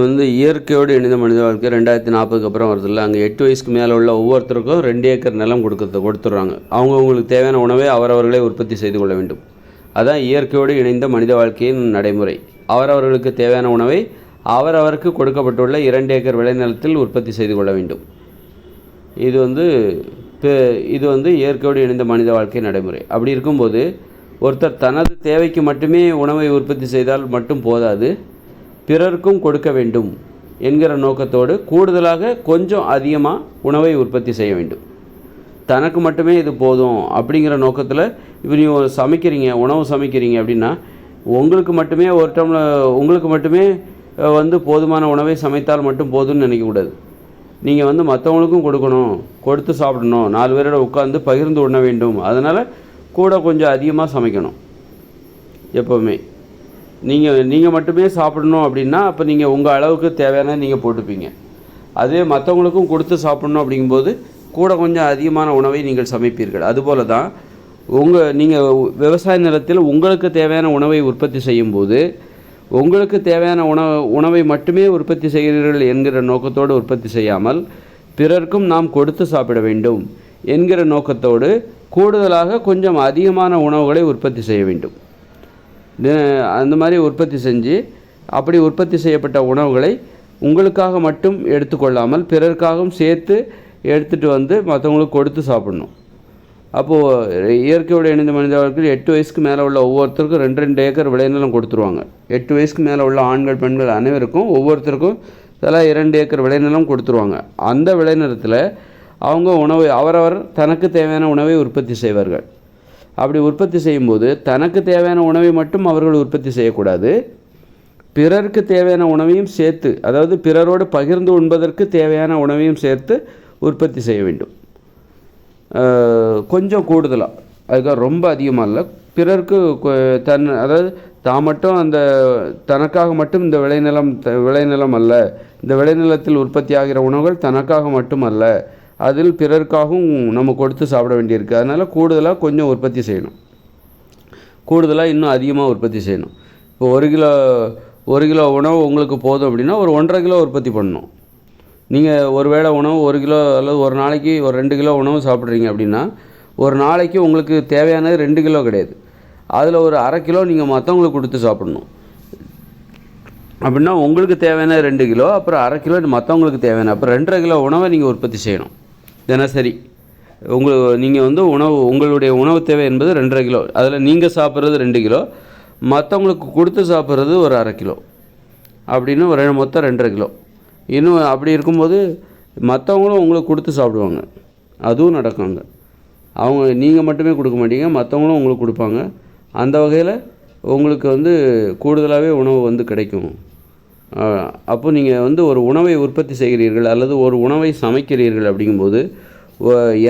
வந்து இயற்கையோடு இணைந்த மனித வாழ்க்கை. ரெண்டாயிரத்தி நாற்பதுக்கு அப்புறம் வருதில்ல அங்கே எட்டு வயசுக்கு மேலே உள்ள ஒவ்வொருத்தருக்கும் ரெண்டு ஏக்கர் நிலம் கொடுக்கறது கொடுத்துட்றாங்க. அவங்கவுங்களுக்கு தேவையான உணவை அவரவர்களே உற்பத்தி செய்து கொள்ள வேண்டும். அதான் இயற்கையோடு இணைந்த மனித வாழ்க்கையின் நடைமுறை. அவரவர்களுக்கு தேவையான உணவை அவரவருக்கு கொடுக்கப்பட்டுள்ள இரண்டு ஏக்கர் விளைநிலத்தில் உற்பத்தி செய்து கொள்ள வேண்டும். இது வந்து பெ- இது வந்து இயற்கையோடு இணைந்த மனித வாழ்க்கை நடைமுறை. அப்படி இருக்கும்போது ஒருத்தர் தனது தேவைக்கு மட்டுமே உணவை உற்பத்தி செய்தால் மட்டும் போதாது. பிறருக்கும் கொடுக்க வேண்டும் என்கிற நோக்கத்தோடு கூடுதலாக கொஞ்சம் அதிகமாக உணவை உற்பத்தி செய்ய வேண்டும். தனக்கு மட்டுமே இது போதும் அப்படிங்கிற நோக்கத்தில் இப்போ நீங்கள் சமைக்கிறீங்க உணவு சமைக்கிறீங்க அப்படின்னா உங்களுக்கு மட்டுமே ஒரு டம்ளர் உங்களுக்கு மட்டுமே வந்து போதுமான உணவை சமைத்தால் மட்டும் போதும்னு நினைக்கக்கூடாது நீங்கள் வந்து மற்றவங்களுக்கும் கொடுக்கணும் கொடுத்து சாப்பிடணும் நாலு பேரோட உட்காந்து பகிர்ந்து உண்ண வேண்டும். அதனால் கூட கொஞ்சம் அதிகமாக சமைக்கணும். எப்போவுமே. நீங்கள் நீங்கள் மட்டுமே சாப்பிடணும் அப்படின்னா அப்போ நீங்கள் உங்கள் அளவுக்கு தேவையான நீங்கள் போட்டுப்பீங்க. அதே மற்றவங்களுக்கும் கொடுத்து சாப்பிடணும் அப்படிங்கும்போது கூட கொஞ்சம் அதிகமான உணவை நீங்கள் சமைப்பீர்கள். அதுபோல தான் உங்கள் நீங்கள் விவசாய நிலத்தில் உங்களுக்கு தேவையான உணவை உற்பத்தி செய்யும்போது உங்களுக்கு தேவையான உணவு உணவை மட்டுமே உற்பத்தி செய்கிறீர்கள் என்கிற நோக்கத்தோடு உற்பத்தி செய்யாமல் பிறர்க்கும் நாம் கொடுத்து சாப்பிட வேண்டும் என்கிற நோக்கத்தோடு கூடுதலாக கொஞ்சம் அதிகமான உணவுகளை உற்பத்தி செய்ய வேண்டும். அந்த மாதிரி உற்பத்தி செஞ்சு அப்படி உற்பத்தி செய்யப்பட்ட உணவுகளை உங்களுக்காக மட்டும் எடுத்துக்கொள்ளாமல் பிறருக்காகவும் சேர்த்து எடுத்துகிட்டு வந்து மற்றவங்களுக்கு கொடுத்து சாப்பிடணும். அப்போது இயற்கையோடு இணைந்த மனிதர்களுக்கு எட்டு வயசுக்கு மேலே உள்ள ஒவ்வொருத்தருக்கும் ரெண்டு ரெண்டு ஏக்கர் விளைநிலம் கொடுத்துருவாங்க. எட்டு வயசுக்கு மேலே உள்ள ஆண்கள் பெண்கள் அனைவருக்கும் ஒவ்வொருத்தருக்கும் தலா இரண்டு ஏக்கர் விளைநிலம் கொடுத்துருவாங்க. அந்த விளைநிலத்தில் அவங்க உணவை அவரவர் தனக்கு தேவையான உணவை உற்பத்தி செய்வார்கள். அப்படி உற்பத்தி செய்யும்போது தனக்கு தேவையான உணவை மட்டும் அவர்கள் உற்பத்தி செய்யக்கூடாது. பிறருக்கு தேவையான உணவையும் சேர்த்து அதாவது பிறரோடு பகிர்ந்து உண்பதற்கு தேவையான உணவையும் சேர்த்து உற்பத்தி செய்ய வேண்டும். கொஞ்சம் கூடுதலாக அதுக்காக ரொம்ப அதிகமாக இல்லை பிறருக்கு தன் அதாவது தான் மட்டும் அந்த தனக்காக மட்டும் இந்த விளைநிலம் விளைநிலம் அல்ல. இந்த விளைநிலத்தில் உற்பத்தி ஆகிற உணவுகள் தனக்காக மட்டும் அல்ல அதில் பிறருக்காகவும் நம்ம கொடுத்து சாப்பிட வேண்டியிருக்கு. அதனால் கூடுதலாக கொஞ்சம் உற்பத்தி செய்யணும். கூடுதலாக இன்னும் அதிகமாக உற்பத்தி செய்யணும். இப்போ ஒரு கிலோ ஒரு கிலோ உணவு உங்களுக்கு போதும் அப்படின்னா ஒரு ஒன்றரை கிலோ உற்பத்தி பண்ணணும். நீங்கள் ஒரு வேளை உணவு ஒரு கிலோ அல்லது ஒரு நாளைக்கு ஒரு ரெண்டு கிலோ உணவு சாப்பிட்றீங்க அப்படின்னா ஒரு நாளைக்கு உங்களுக்கு தேவையானது ரெண்டு கிலோ கிடையாது. அதில் ஒரு அரை கிலோ நீங்கள் மற்றவங்களுக்கு கொடுத்து சாப்பிடணும். அப்படின்னா உங்களுக்கு தேவையான ரெண்டு கிலோ அப்புறம் அரை கிலோ மற்றவங்களுக்கு தேவையான அப்புறம் ரெண்டரை கிலோ உணவை நீங்கள் உற்பத்தி செய்யணும். தினசரி. உங்களுக்கு நீங்கள் வந்து உணவு உங்களுடைய உணவு தேவை என்பது ரெண்டரை கிலோ. அதில் நீங்கள் சாப்பிட்றது ரெண்டு கிலோ. மற்றவங்களுக்கு கொடுத்து சாப்பிட்றது ஒரு அரை கிலோ. அப்படின்னு ஒரு மொத்தம் ரெண்டரை கிலோ. இன்னும் அப்படி இருக்கும்போது மற்றவங்களும் உங்களுக்கு கொடுத்து சாப்பிடுவாங்க. அதுவும் நடக்குங்க அவங்க நீங்கள் மட்டுமே கொடுக்க மாட்டீங்க மற்றவங்களும் உங்களுக்கு கொடுப்பாங்க. அந்த வகையில் உங்களுக்கு வந்து கூடுதலாகவே உணவு வந்து கிடைக்கும். அப்போ நீங்கள் வந்து ஒரு உணவை உற்பத்தி செய்கிறீர்கள் அல்லது ஒரு உணவை சமைக்கிறீர்கள் அப்படிங்கும்போது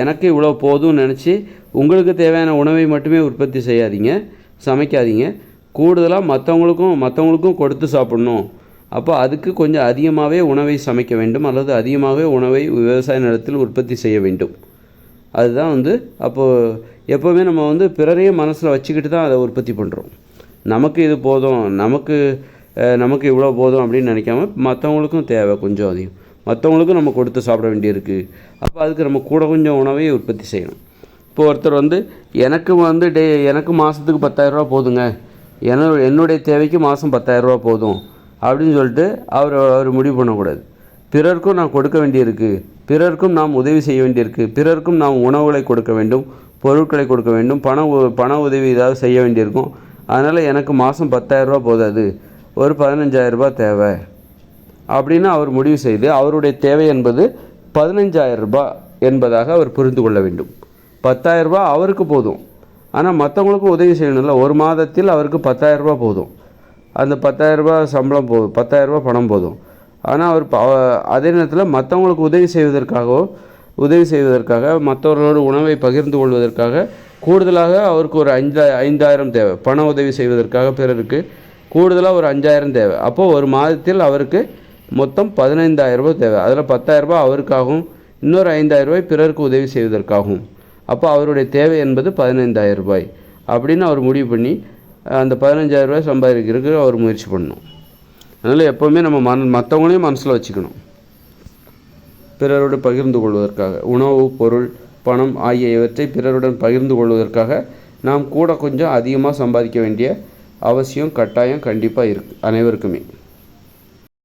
எனக்கு இவ்வளோ போதும்னு நினச்சி உங்களுக்கு தேவையான உணவை மட்டுமே உற்பத்தி செய்யாதீங்க சமைக்காதீங்க. கூடுதலாக மற்றவங்களுக்கும் மற்றவங்களுக்கும் கொடுத்து சாப்பிடணும். அப்போ அதுக்கு கொஞ்சம் அதிகமாகவே உணவை சமைக்க வேண்டும் அல்லது அதிகமாகவே உணவை விவசாய நிலத்தில் உற்பத்தி செய்ய வேண்டும். அதுதான் வந்து அப்போது எப்போவுமே நம்ம வந்து பிறரையும் மனசில் வச்சுக்கிட்டு தான் அதை உற்பத்தி பண்ணுறோம் நமக்கு இது போதும் நமக்கு நமக்கு இவ்வளோ போதும் அப்படின்னு நினைக்காம மற்றவங்களுக்கும் தேவை கொஞ்சம் அதிகம். மற்றவங்களுக்கும் நம்ம கொடுத்து சாப்பிட வேண்டியிருக்கு. அப்போ அதுக்கு நம்ம கூட கொஞ்சம் உணவை உற்பத்தி செய்யணும். இப்போ ஒருத்தர் வந்து எனக்கு வந்து டே எனக்கு மாதத்துக்கு பத்தாயிரரூபா போதுங்க. என என்னுடைய தேவைக்கு மாதம் பத்தாயிரரூபா போதும். அப்படின்னு சொல்லிட்டு அவர் அவர் முடிவு பண்ணக்கூடாது. பிறருக்கும் நான் கொடுக்க வேண்டியிருக்கு. பிறருக்கும் நாம் உதவி செய்ய வேண்டியிருக்கு. பிறருக்கும் நாம் உணவுகளை கொடுக்க வேண்டும். பொருட்களை கொடுக்க வேண்டும். பண உ- பண உதவி ஏதாவது செய்ய வேண்டியிருக்கும். அதனால் எனக்கு மாதம் பத்தாயிரரூபா போதாது. ஒரு பதினஞ்சாயிரரூபா தேவை. அப்படின்னு அவர் முடிவு செய்து அவருடைய தேவை என்பது பதினஞ்சாயிரம் ரூபாய் என்பதாக அவர் புரிந்து கொள்ள வேண்டும். பத்தாயிரரூபா அவருக்கு போதும். ஆனால் மற்றவங்களுக்கும் உதவி செய்யணும்ல. ஒரு மாதத்தில் அவருக்கு பத்தாயிரரூபா ரூபாய் போதும். அந்த பத்தாயிரரூபா சம்பளம் போதும் பத்தாயிரரூபா பணம் போதும். ஆனால் அவர் ப- அதே நேரத்தில் மற்றவங்களுக்கு உதவி செய்வதற்காகவோ உதவி செய்வதற்காக மற்றவர்களோடு உணவை பகிர்ந்து கொள்வதற்காக கூடுதலாக அவருக்கு ஒரு ஐந்தா ஐந்தாயிரம் தேவை. பண உதவி செய்வதற்காக பிறருக்கு கூடுதலாக ஒரு அஞ்சாயிரம் தேவை. அப்போது ஒரு மாதத்தில் அவருக்கு மொத்தம் பதினைந்தாயிரம் ரூபாய் தேவை. அதில் பத்தாயிரரூபா அவருக்காகவும் இன்னொரு ஐந்தாயிரம் ரூபாய் பிறருக்கு உதவி செய்வதற்காகவும். அப்போ அவருடைய தேவை என்பது பதினைந்தாயிரம் ரூபாய். அப்படின்னு அவர் முடிவு பண்ணி அந்த பதினஞ்சாயிரம் ரூபாய் சம்பாதிக்கிறதுக்கு அவர் முயற்சி பண்ணணும். அதனால் எப்போவுமே நம்ம மன மற்றவங்களையும் மனசில் வச்சுக்கணும். பிறரோடு பகிர்ந்து கொள்வதற்காக உணவு பொருள் பணம் ஆகிய இவற்றை பிறருடன் பகிர்ந்து கொள்வதற்காக நாம் கூட கொஞ்சம் அதிகமாக சம்பாதிக்க வேண்டிய அவசியம் கட்டாயம் கண்டிப்பாக இருக்குது அனைவருக்குமே.